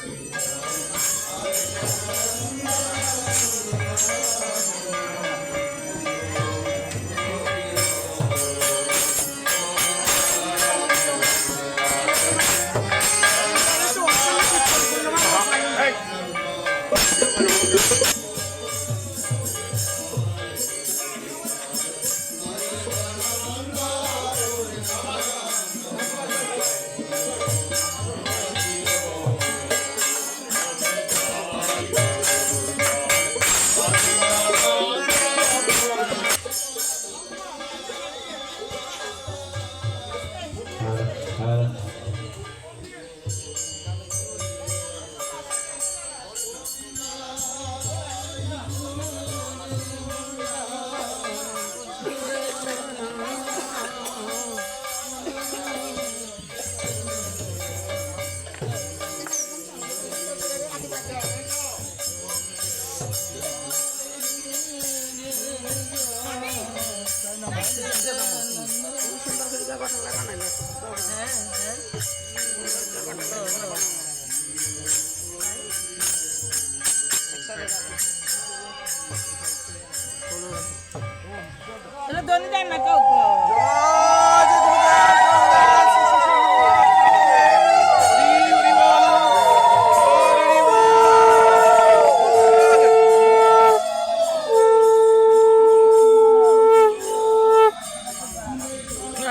「ありがとうございます」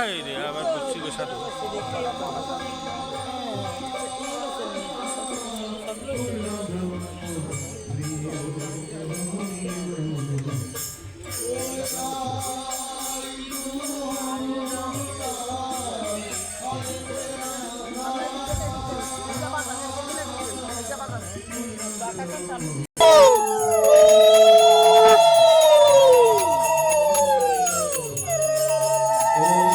এই রে আবার বুঝছি গো সাধু। ও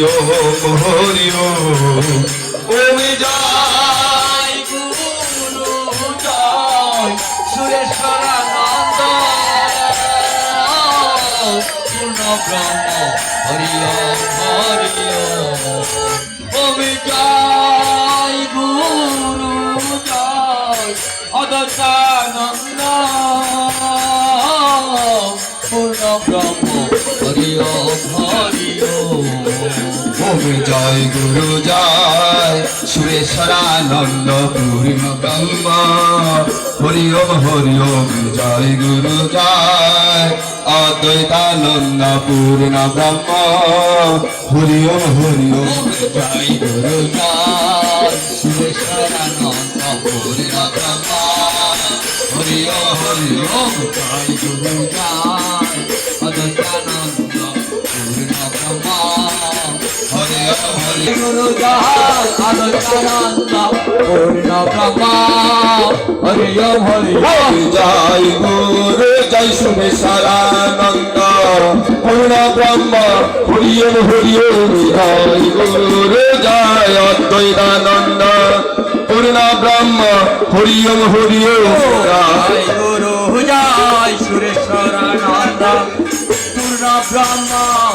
হরি ওমি জয় গুরু জয় সুরেশ্বরানন্দ পূর্ণ ব্রহ্ম হরি হরি ওমি জয় গুরু জয় অদতানন্দ পূর্ণ ব্রহ্ম জয়, গুরু জয়। সুরেশ্বরানন্দ পূর্ণ ব্রহ্ম হরি ওম হরি ওম, জয়, গুরু জয়। অদ্বৈতানন্দ পূর্ণ ব্রহ্ম। হরি ওম হরি ওম, জয়, গুরু জয়। সুরেশ্বরানন্দ পূর্ণ ব্রহ্ম। হরি ওম হরি ওম, জয়, গুরু জয়। অদ্বৈতানন্দ পূর্ণ ব্রহ্ম হরি হরি গুরু জয় অদ্বৈতানন্দ পূর্ণ ব্রহ্ম হরি হরি জয় গুরু জয় অদ্বৈতানন্দ পূর্ণ ব্রহ্ম হরি হরি জয় গুরু ব্রহ্ম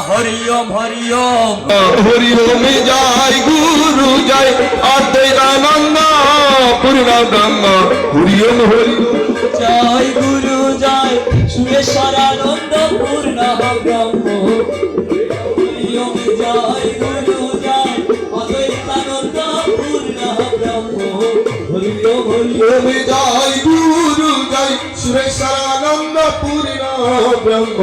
হরি ওম হরি ওম। হরি ওম জয় গুরু জয় অদ্বৈতানন্দ পূর্ণ ব্রহ্ম হরি ওম হরি ওম। জয় গুরু জয় সুরেশ্বরানন্দ পূর্ণ ব্রহ্ম। হরি ওম জয় গুরু জয় অদ্বৈতানন্দ পূর্ণ ব্রহ্ম। হরি ওম হরি ওম। ওম জয় গুরু জয় সুরেশ্বরানন্দ পূর্ণ ব্রহ্ম।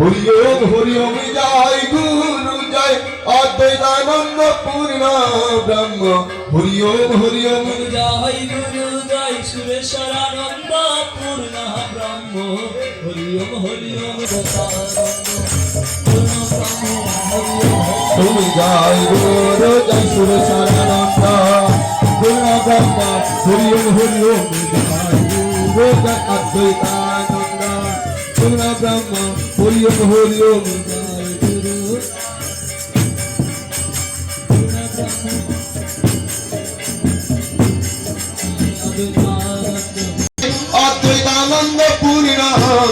হরি ওম হরি ওম জয়, গুরু জয়, অদ্বৈতানন্দ পূর্ণ ব্রহ্ম। হরি ওম হরি ওম গুরু জয় গুরু জয়, সুরেশ্বরানন্দ পূর্ণ ব্রহ্ম। হরি ওম হরি ওম দশানন্দ পূর্ণ ব্রহ্ম হরি ওম তুমি জয়, গুরু জয়, সুরেশ্বরানন্দ পূর্ণ ব্রহ্ম। হরি ওম হরি ওম জয়, গুরু জয়, অদ্বৈতানন্দ পূর্ণ ব্রহ্ম হরি ওম হরি ওম। অদ্বৈতানন্দ পূর্ণ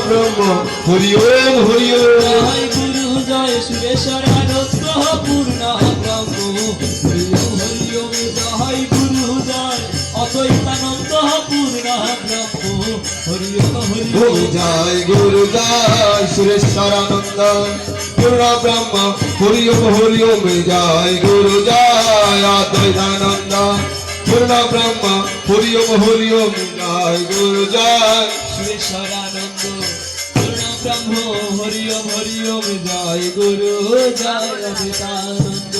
ব্রহ্ম। হরি ওম হরি ওম। জয় গুরু জয় সুরেশ্বরানন্দ পূর্ণ ব্রহ্ম। হরি ওম হরি ওম জয় অদ্বৈতানন্দ পূর্ণ ব্রহ্ম। হরি হরি জয় গুরু জয় সুরেশ্বরানন্দ। পূর্ণ ব্রহ্ম হরি ওম হরি ওম জয় গুরু জয় অদ্বৈতানন্দ। পূর্ণ ব্রহ্ম হরি ওম হরি ওম জয় গুরু জয়। সুরেশ্বরানন্দ পূর্ণ ব্রহ্ম হরি ওম হরি ওম জয় গুরু জয় অদ্বৈতানন্দ।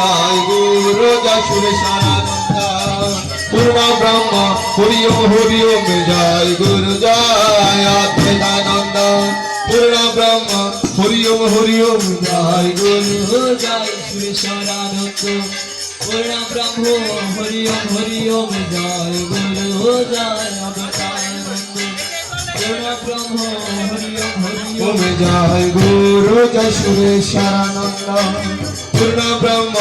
জয় গুরু জয় সুরেশ্বরানন্দ পূর্ণ ব্রহ্ম, হরি ওম হরি ওম জয় গুরু জয় অদ্বৈতানন্দ। পূর্ণ ব্রহ্ম, হরি ওম হরি ওম জয় গুরু জয় সুরেশ্বরানন্দ পূর্ণ ব্রহ্ম, হরি ওম হরি ওম জয় গুরু জয় অদ্বৈতানন্দ। পূর্ণ ব্রহ্ম, হরি ওম হরি ওম জয় গুরু জয় সুরেশ্বরানন্দ পূর্ণ ব্রহ্ম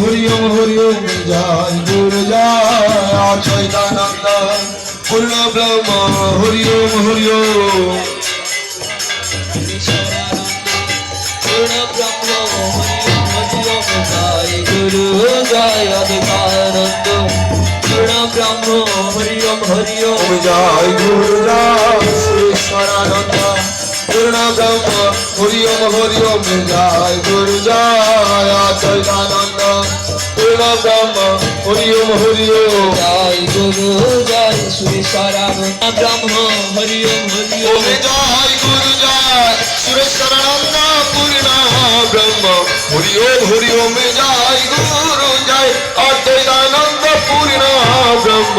হরি ওম হরি ওম জয় গুরু জয় অদ্বৈতানন্দ পূর্ণ ব্রহ্ম হরি ওম হরি ওম পূর্ণ ব্রহ্ম হরি ওম হরি ওম জয় গুরু জয়। অদ্বৈতানন্দ পূর্ণ ব্রহ্ম হরি ওম হরি ওম জয় গুরু জয় সুরেশ্বরানন্দ পূর্ণ ব্রহ্ম হরি ওম হরি ওম জয় গুরু জয় অদ্বৈতানন্দ পূর্ণ ব্রহ্ম হরি ওম হরি ওম জয় গুরু জয় সুরেশ্বরানন্দ ব্রহ্ম হরি ওম হরি ওম জয় গুরু জয় সুরেশ্বরানন্দ পূর্ণ ব্রহ্ম হরি ওম হরি ওম জয় গুরু জয় অদ্বৈতানন্দ পূর্ণ ব্রহ্ম